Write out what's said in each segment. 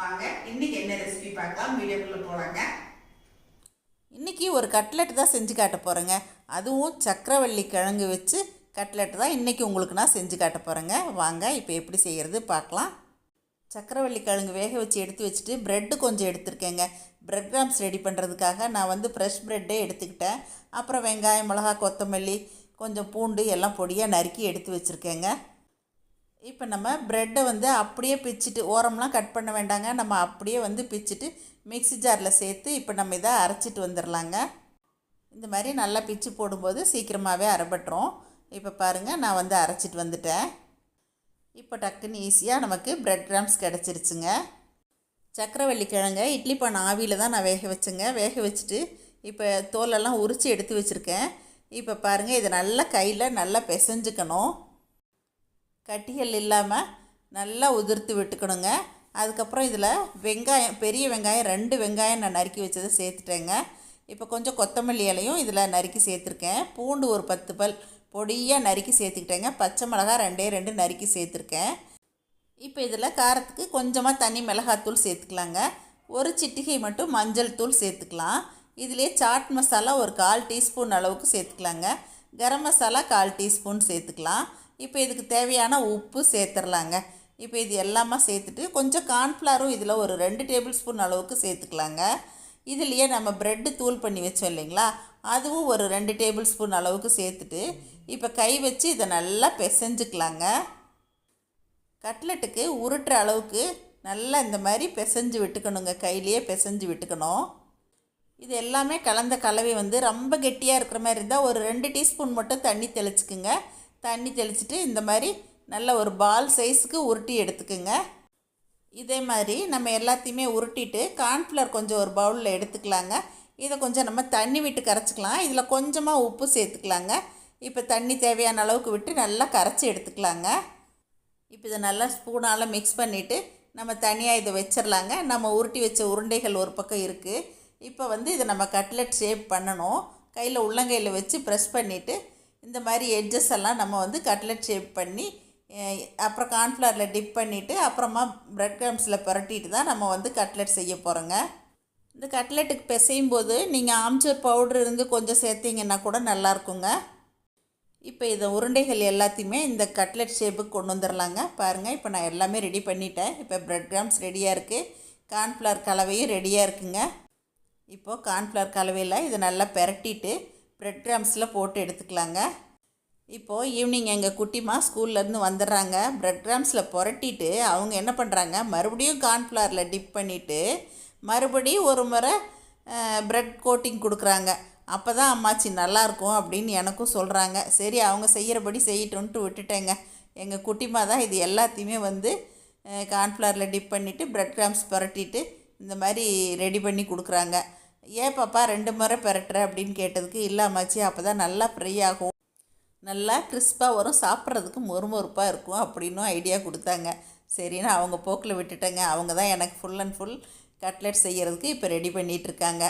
வாங்க. இன்னைக்கு என்ன ரெசிபி பார்க்கலாம்? வீடியோக்குள்ளே போகலாங்க இன்றைக்கி ஒரு கட்லெட் தான் செஞ்சு காட்ட போகிறேங்க அதுவும் சக்கரவள்ளி கிழங்கு வச்சு கட்லெட் தான் இன்றைக்கி உங்களுக்கு நான் செஞ்சு காட்ட போகிறேங்க வாங்க இப்போ எப்படி செய்கிறது பார்க்கலாம். சக்கரவள்ளி கிழங்கு வேக வச்சு எடுத்து வச்சுட்டு ப்ரெட்டு கொஞ்சம் எடுத்திருக்கேங்க. ப்ரெட் கிராம்ஸ் ரெடி பண்ணுறதுக்காக நான் வந்து ஃப்ரெஷ் ப்ரெட்டே எடுத்துக்கிட்டேன். அப்புறம் வெங்காயம் மிளகா கொத்தமல்லி கொஞ்சம் பூண்டு எல்லாம் பொடியாக நறுக்கி எடுத்து வச்சுருக்கேங்க. இப்போ நம்ம ப்ரெட்டை வந்து அப்படியே பிச்சுட்டு ஓரம்லாம் கட் பண்ண வேண்டாங்க. நம்ம அப்படியே வந்து பிச்சுட்டு மிக்ஸி ஜாரில் சேர்த்து இப்போ நம்ம இதை அரைச்சிட்டு வந்துடலாங்க இந்த மாதிரி நல்லா பிச்சு போடும்போது சீக்கிரமாகவே அரைபட்டுரும். இப்போ பாருங்கள் நான் வந்து அரைச்சிட்டு வந்துட்டேன். இப்போ டக்குன்னு ஈஸியாக நமக்கு ப்ரெட் கிராம்ஸ் கிடச்சிருச்சுங்க. சக்கரவள்ளி கிழங்க இட்லி பானை ஆவியில் தான் நான் வேக வச்சேங்க. வேக வச்சுட்டு இப்போ தோலெல்லாம் உரித்து எடுத்து வச்சுருக்கேன். இப்போ பாருங்கள் இதை நல்லா கையில் நல்லா பிசைஞ்சுக்கணும். கட்டிகள் இல்லாமல் நல்லா உதிர்த்து விட்டுக்கணுங்க. அதுக்கப்புறம் இதில் வெங்காயம் பெரிய வெங்காயம் ரெண்டு வெங்காயம் நான் நறுக்கி வச்சதை சேர்த்துட்டேங்க. இப்போ கொஞ்சம் கொத்தமல்லி இலையும் இதில் நறுக்கி சேர்த்துருக்கேன். பூண்டு ஒரு பத்து பல் பொடியாக நறுக்கி சேர்த்துக்கிட்டேங்க. பச்சை மிளகா ரெண்டே ரெண்டு நறுக்கி சேர்த்துருக்கேன். இப்போ இதில் காரத்துக்கு கொஞ்சமாக தனி மிளகாத்தூள் சேர்த்துக்கலாங்க. ஒரு சிட்டிகை மட்டும் மஞ்சள் தூள் சேர்த்துக்கலாம். இதிலே சாட் மசாலா ஒரு கால் டீஸ்பூன் அளவுக்கு சேர்த்துக்கலாங்க. கரம் மசாலா கால் டீஸ்பூன் சேர்த்துக்கலாம். இப்போ இதுக்கு தேவையான உப்பு சேர்த்துடலாங்க இப்போ இது எல்லாமே சேர்த்துட்டு கொஞ்சம் கார்ன்ஃப்ளவரும் இதில் ஒரு ரெண்டு டேபிள் ஸ்பூன் அளவுக்கு சேர்த்துக்கலாங்க. இதுலேயே நம்ம ப்ரெட்டு தூள் பண்ணி வச்சோம் இல்லைங்களா? அதுவும் ஒரு ரெண்டு டேபிள் ஸ்பூன் அளவுக்கு சேர்த்துட்டு இப்போ கை வச்சு இதை நல்லா பிசைஞ்சுக்கலாங்க. கட்லெட்டுக்கு உருட்டுற அளவுக்கு நல்லா இந்த மாதிரி பிசைஞ்சு விட்டுக்கணுங்க. கையிலேயே பிசைஞ்சு விட்டுக்கணும். இது எல்லாமே கலந்த கலவை வந்து ரொம்ப கெட்டியாக இருக்கிற மாதிரி இருந்தால் ஒரு ரெண்டு டீஸ்பூன் மட்டும் தண்ணி தெளிச்சுக்குங்க. தண்ணி தெளிச்சிட்டு இந்த மாதிரி நல்ல ஒரு பால் சைஸுக்கு உருட்டி எடுத்துக்குங்க. இதே மாதிரி நம்ம எல்லாத்தையுமே உருட்டிட்டு கார்ன்ஃப்ளவர் கொஞ்சம் ஒரு பவுலில் எடுத்துக்கலாங்க. இதை கொஞ்சம் நம்ம தண்ணி விட்டு கரைச்சிக்கலாம். இதில் கொஞ்சமாக உப்பு சேர்த்துக்கலாங்க. இப்போ தண்ணி தேவையான அளவுக்கு விட்டு நல்லா கரைச்சி எடுத்துக்கலாங்க. இப்போ இதை நல்லா ஸ்பூனால் மிக்ஸ் பண்ணிவிட்டு நம்ம தனியாக இதை வச்சிடலாங்க நம்ம உருட்டி வச்ச உருண்டைகள் ஒரு பக்கம் இருக்குது இப்போ வந்து இதை நம்ம கட்லெட் ஷேப் பண்ணணும். கையில் உள்ளங்கையில் வச்சு ப்ரெஸ் பண்ணிவிட்டு இந்த மாதிரி எட்ஜஸ் எல்லாம் நம்ம வந்து கட்லெட் ஷேப் பண்ணி அப்புறம் கார்ன்ஃப்ளவரில் டிப் பண்ணிவிட்டு அப்புறமா ப்ரெட் க்ரம்ஸில் புரட்டிட்டு தான் நம்ம வந்து கட்லெட் செய்ய போகிறோங்க இந்த கட்லெட்டுக்கு பிசையும் போது நீங்கள் ஆம்ச்சூர் பவுடர் இருந்து கொஞ்சம் சேர்த்திங்கன்னா கூட நல்லாயிருக்குங்க இப்போ இதை உருண்டைகள் எல்லாத்தையுமே இந்த கட்லெட் ஷேப்புக்கு கொண்டு வந்துடலாங்க பாருங்கள் இப்போ நான் எல்லாமே ரெடி பண்ணிட்டேன். இப்போ ப்ரெட் கிராம்ஸ் ரெடியாக இருக்குது கார்ன்ஃப்ளவர் கலவையும் ரெடியாக இருக்குங்க. இப்போது கார்ன்ஃப்ளவர் கலவையில் இதை நல்லா பெரட்டிட்டு ப்ரெட் கிராம்ஸில் போட்டு எடுத்துக்கலாங்க. இப்போது ஈவினிங் எங்கள் குட்டிமா ஸ்கூல்லேருந்து வந்துடுறாங்க. ப்ரெட் கிராம்ஸில் புரட்டிட்டு அவங்க என்ன பண்ணுறாங்க மறுபடியும் கார்ன்ஃப்ளவரில் டிப் பண்ணிவிட்டு மறுபடியும் ஒரு முறை ப்ரெட் கோட்டிங் கொடுக்குறாங்க. அப்போ தான் அம்மாச்சி நல்லாயிருக்கும் அப்படின்னு எனக்கும் சொல்கிறாங்க சரி அவங்க செய்கிறபடி செய்யட்டும்ன்ட்டு விட்டுட்டேங்க. எங்கள் குட்டிமா தான் இது எல்லாத்தையுமே வந்து கார்ன்ஃப்ளவரில் டிப் பண்ணிவிட்டு ப்ரெட் கிராம்ஸ் புரட்டிட்டு இந்த மாதிரி ரெடி பண்ணி கொடுக்குறாங்க. ஏன் பாப்பா ரெண்டு முறை பெரட்டுற அப்படின்னு கேட்டதுக்கு இல்லை அப்போ தான் நல்லா ஃப்ரை ஆகும். நல்லா கிறிஸ்பாக வரும். சாப்பிட்றதுக்கு மொறுமொறுப்பாக இருக்கும் அப்படின்னும் ஐடியா கொடுத்தாங்க. சரின்னு அவங்க போக்கில் விட்டுட்டேங்க. அவங்க தான் எனக்கு ஃபுல் அண்ட் ஃபுல் கட்லெட் செய்கிறதுக்கு இப்போ ரெடி பண்ணிகிட்ருக்காங்க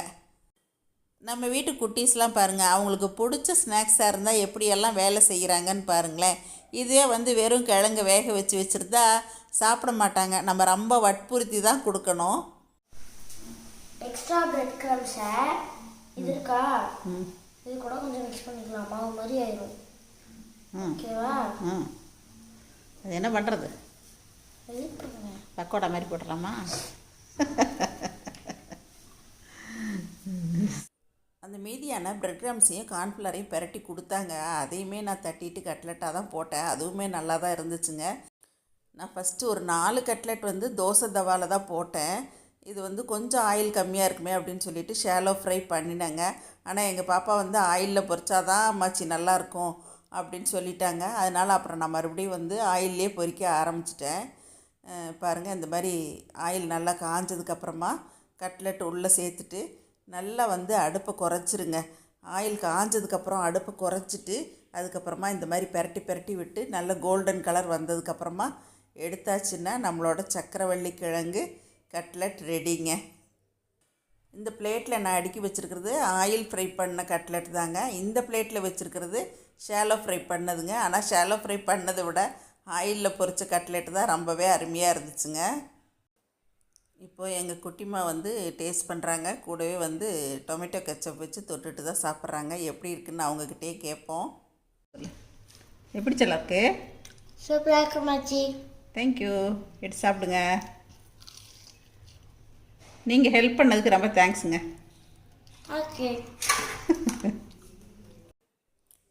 நம்ம வீட்டு குட்டீஸ்லாம் பாருங்கள் அவங்களுக்கு பிடிச்ச ஸ்நாக்ஸாக இருந்தால் எப்படியெல்லாம் வேலை செய்கிறாங்கன்னு பாருங்களேன். இதே வந்து வெறும் கிழங்கு வேக வச்சு வச்சுருந்தா சாப்பிட மாட்டாங்க. நம்ம ரொம்ப வற்புறுத்தி தான் கொடுக்கணும். எக்ஸ்ட்ரா பிரெட் கிரம்ஸை இது இருக்கா இது கூட கொஞ்சம் மிக்ஸ் பண்ணிக்கலாம். மாவு மாதிரி ஆயிரும். ம். ஓகேவா? ம். அது என்ன பண்ணுறது பக்கோடா மாதிரி போட்டுடலாமா? அந்த மீதியான பிரெட் கிராம்ஸையும் கார்ன்ஃப்ளவரையும் பெரட்டி கொடுத்தாங்க. அதையுமே நான் தட்டிட்டு கட்லெட்டாக தான் போட்டேன். அதுவுமே நல்லா தான் இருந்துச்சுங்க. நான் ஃபஸ்ட்டு ஒரு நாலு கட்லெட் வந்து தோசை தவாவில் தான் போட்டேன். இது வந்து கொஞ்சம் ஆயில் கம்மியாக இருக்குமே அப்படின்னு சொல்லிட்டு ஷேலோ ஃப்ரை பண்ணினேங்க. ஆனால் எங்கள் பாப்பா வந்து ஆயிலில் பொரிச்சாதான் அம்மாச்சி நல்லாயிருக்கும் அப்படின்னு சொல்லிட்டாங்க. அதனால் அப்புறம் நான் மறுபடியும் வந்து ஆயிலே பொறிக்க ஆரம்பிச்சிட்டேன். பாருங்கள் இந்த மாதிரி ஆயில் நல்லா காஞ்சதுக்கப்புறமா கட்லெட் உள்ளே சேர்த்துட்டு நல்லா வந்து அடுப்பை குறைச்சிருங்க. ஆயில் காஞ்சதுக்கப்புறம் அடுப்பை குறைச்சிட்டு அதுக்கப்புறமா இந்த மாதிரி பெரட்டி பெரட்டி விட்டு நல்ல கோல்டன் கலர் வந்ததுக்கப்புறமா எடுத்தாச்சுன்னா நம்மளோட சக்கரவள்ளி கிழங்கு கட்லெட் ரெடிங்க. இந்த பிளேட்டில் நான் அடுக்கி வச்சுருக்கிறது ஆயில் ஃப்ரை பண்ண கட்லெட் தாங்க. இந்த பிளேட்டில் வச்சுருக்கிறது ஷாலோ ஃப்ரை பண்ணதுங்க. ஆனால் ஷாலோ ஃப்ரை பண்ணதை விட ஆயிலில் பொரிச்ச கட்லெட் தான் ரொம்பவே அருமையாக இருந்துச்சுங்க. இப்போ எங்கள் குட்டிமா வந்து டேஸ்ட் பண்ணுறாங்க கூடவே வந்து டொமேட்டோ கெச்சப் வச்சு தொட்டுட்டு தான் சாப்பிட்றாங்க. எப்படி இருக்குன்னு அவங்கக்கிட்டே கேட்போம். எப்படி செல்லா இருக்கு? சூப்பராக இருக்கு மச்சி. தேங்க்யூ எடுத்து சாப்பிடுங்க. நீங்கள் ஹெல்ப் பண்ணதுக்கு ரொம்ப தேங்க்ஸுங்க ஓகே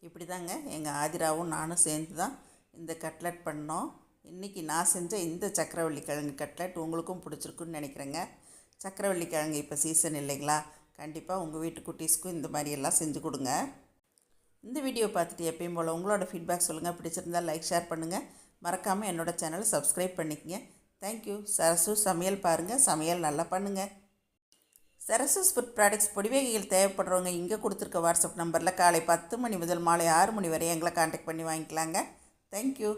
இப்படி தாங்க எங்கள் ஆதிராவும் நானும் சேர்ந்து தான் இந்த கட்லட் பண்ணோம். இன்றைக்கி நான் செஞ்ச இந்த சக்கரவள்ளி கிழங்கு கட்லட் உங்களுக்கும் பிடிச்சிருக்குன்னு நினைக்கிறேங்க. சக்கரவள்ளி கிழங்கு இப்போ சீசன் இல்லைங்களா? கண்டிப்பாக உங்கள் வீட்டு குட்டீஸ்க்கும் இந்த மாதிரி எல்லாம் செஞ்சு கொடுங்க. இந்த வீடியோ பார்த்துட்டு எப்பயும் போல் உங்களோட ஃபீட்பேக் சொல்லுங்கள் பிடிச்சிருந்தா லைக் ஷேர் பண்ணுங்கள் மறக்காமல் என்னோட சேனலை சப்ஸ்கிரைப் பண்ணிக்கங்க. தேங்க்யூ சரசு சமையல் பாருங்கள் சமையல் நல்லா பண்ணுங்கள் சரசூஸ் ஃபுட் ப்ராடக்ட்ஸ் பொடிவேகைகள் தேவைப்படுறவங்க இங்கே கொடுத்துருக்க வாட்ஸ்அப் நம்பரில் காலை பத்து மணி முதல் மாலை ஆறு மணி வரை எங்களை காண்டாக்ட் பண்ணி வாங்கிக்கலாங்க. தேங்க்யூ